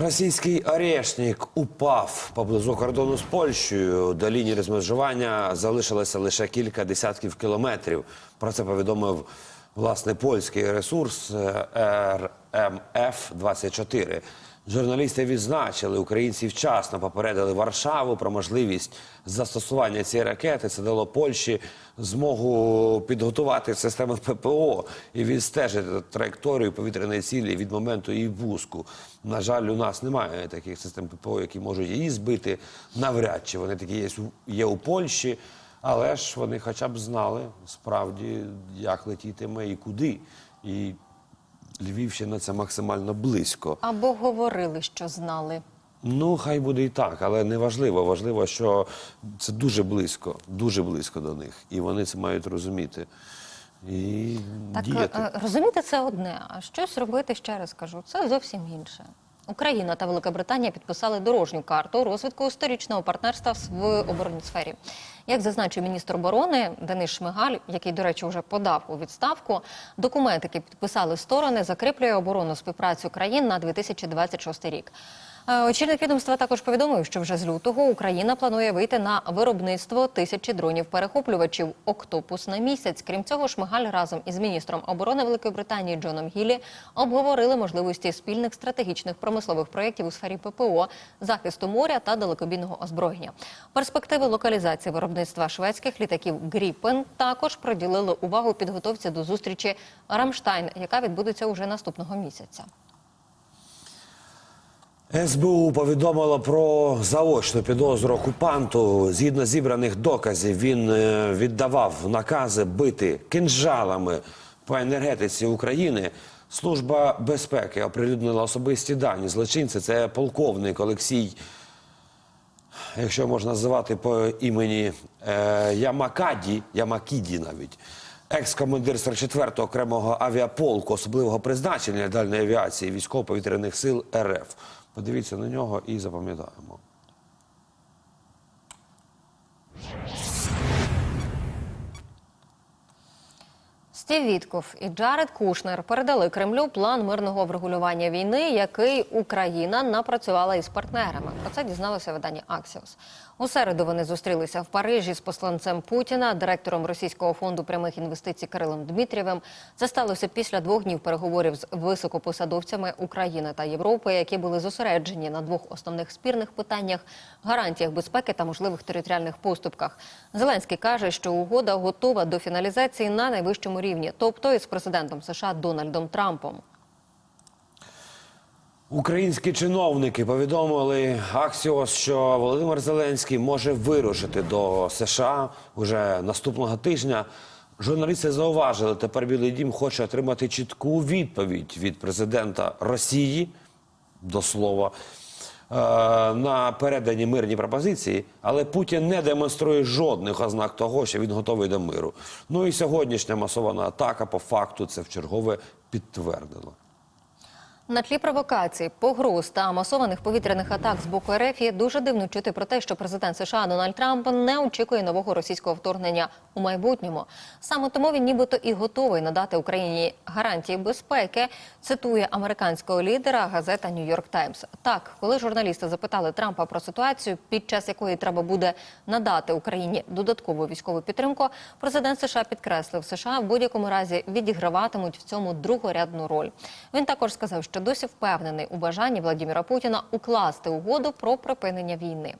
Російський орешник упав поблизу кордону з Польщею. До лінії розмежування залишилося лише кілька десятків кілометрів. Про це повідомив власне польський ресурс е, РМФ 24 Журналісти відзначили, українці вчасно попередили Варшаву про можливість застосування цієї ракети. Це дало Польщі змогу підготувати системи ППО і відстежити траєкторію повітряної цілі від моменту її пуску. На жаль, у нас немає таких систем ППО, які можуть її збити. Навряд чи вони такі є, є у Польщі, але ж вони хоча б знали справді, як летітиме і куди. І Львівщина це максимально близько. Або говорили, що знали. Ну, хай буде і так, але не важливо. Важливо, що це дуже близько, дуже близько до них. І вони це мають розуміти. І Так діяти. е, розуміти це одне, а щось робити ще раз кажу. Це зовсім інше. Україна та Велика Британія підписали дорожню карту розвитку історичного партнерства в оборонній сфері. Як зазначив міністр оборони Денис Шмигаль, який, до речі, вже подав у відставку, документ, який підписали сторони, закріплює оборонну співпрацю країн на 2026 рік. Е, Очільник відомства також повідомив, що вже з лютого Україна планує вийти на виробництво тисячі дронів-перехоплювачів «Октопус» на місяць. Крім цього, Шмигаль разом із міністром оборони Великої Британії Джоном Гіллі обговорили можливості спільних стратегічних промислових проєктів у сфері ППО, захисту моря та далекобійного озброєння. Перспективи локалізації виробництва шведських літаків Гріпен також приділили увагу підготовці до зустрічі Рамштайн, яка відбудеться уже наступного місяця. СБУ повідомило про заочну підозру окупанту. Згідно зібраних доказів, він е, віддавав накази бити кинжалами по енергетиці України. Служба безпеки оприлюднила особисті дані злочинця. Це полковник Олексій, якщо можна називати по імені е, Ямакаді, Ямакіді навіть. Екс-командир 44-го окремого авіаполку особливого призначення дальної авіації військово-повітряних сил РФ. Подивіться на нього і запам'ятаємо. Стів Вітков і Джаред Кушнер передали Кремлю план мирного врегулювання війни, який Україна напрацювала із партнерами. Про це дізналося видання Аксіос. У середу вони зустрілися в Парижі з посланцем Путіна, директором Російського фонду прямих інвестицій Кирилом Дмитрєвим. Це сталося після двох днів переговорів з високопосадовцями України та Європи, які були зосереджені на двох основних спірних питаннях: гарантіях безпеки та можливих територіальних поступках. Зеленський каже, що угода готова до фіналізації на найвищому рівні, тобто із президентом США Дональдом Трампом. Українські чиновники повідомили Аксіос, що Володимир Зеленський може вирушити до США уже наступного тижня. Журналісти зауважили, тепер Білий Дім хоче отримати чітку відповідь від президента Росії, до слова, на передані мирні пропозиції, але Путін не демонструє жодних ознак того, що він готовий до миру. Ну і сьогоднішня масована атака по факту це вчергове підтвердило. На тлі провокацій, погроз та масованих повітряних атак з боку РФ дуже дивно чути про те, що президент США Дональд Трамп не очікує нового російського вторгнення у майбутньому. Саме тому він нібито і готовий надати Україні гарантії безпеки. Цитує американського лідера газета Нью-Йорк Таймс. Так, коли журналісти запитали Трампа про ситуацію, під час якої треба буде надати Україні додаткову військову підтримку, президент США підкреслив, США в будь-якому разі відіграватимуть в цьому другорядну роль. Він також сказав, що досі впевнений у бажанні Владіміра Путіна укласти угоду про припинення війни.